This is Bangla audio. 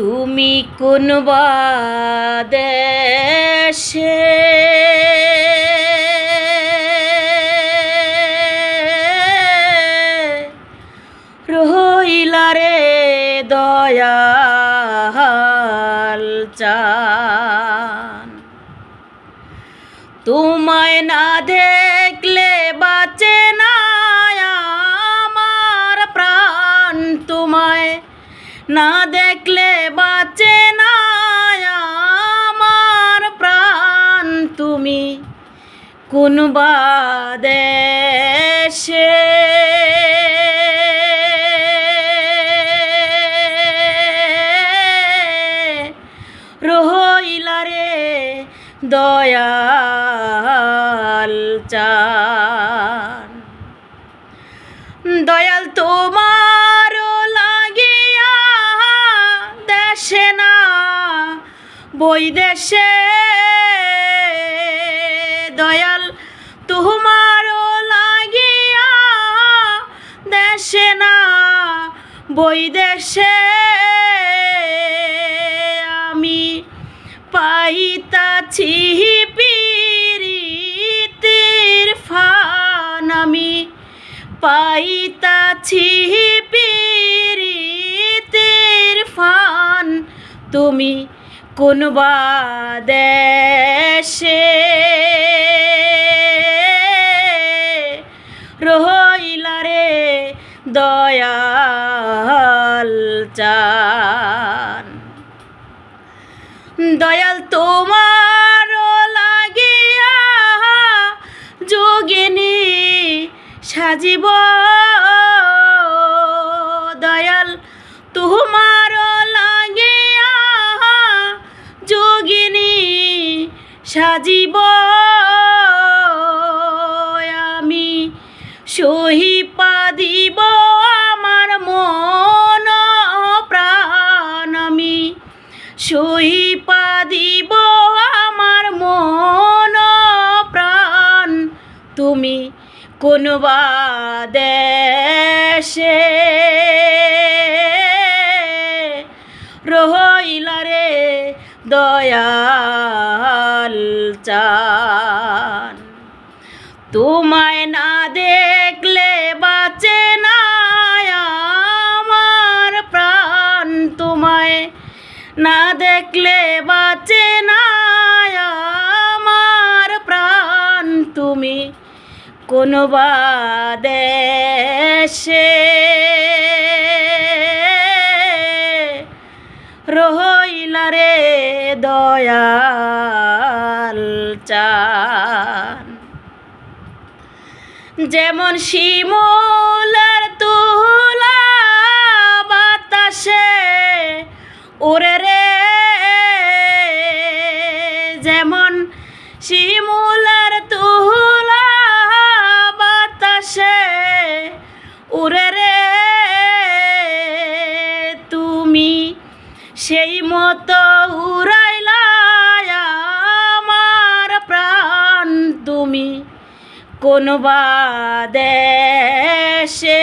তুমি কোন দেশে রহিলা রে দয়াল চান। তোমায় না দেখলে না দেখলে বাঁচে না আমার প্রাণ তুমি। কোন দেশে রহিলা রে দয়াল চান বই দেশে দয়াল তোমার লাগিয়া দেশে না, বই দেশে আমি পাইতাছি পিরিতির ফান আমি, পাইতাছি পিরিতির ফান তুমি কোন দেশে রহিলা রে দয়াল চান। দয়াল তোমার লাগিয়া যোগিনী সাজিব। দয়াল তোমার সাজিব আমি, সহিপা দিব আমার মন প্রাণ আমি, সহিপা দিব আমার মন প্রাণ। তুমি কোন দেশে রহিলা রে দয়াল তোমায় না দেখলে বাঁচে না আমার প্রাণ। তোমায় না দেখলে বাঁচে আমার প্রাণ। তুমি কোন দেশে রহিলা রে যেমন শিমুলার তুলা বাতাসে, ওরে রে। যেমন শিমুলার তুলা বাতাসে উড়ে রে। তুমি সেই মতো কোনো বা দেশে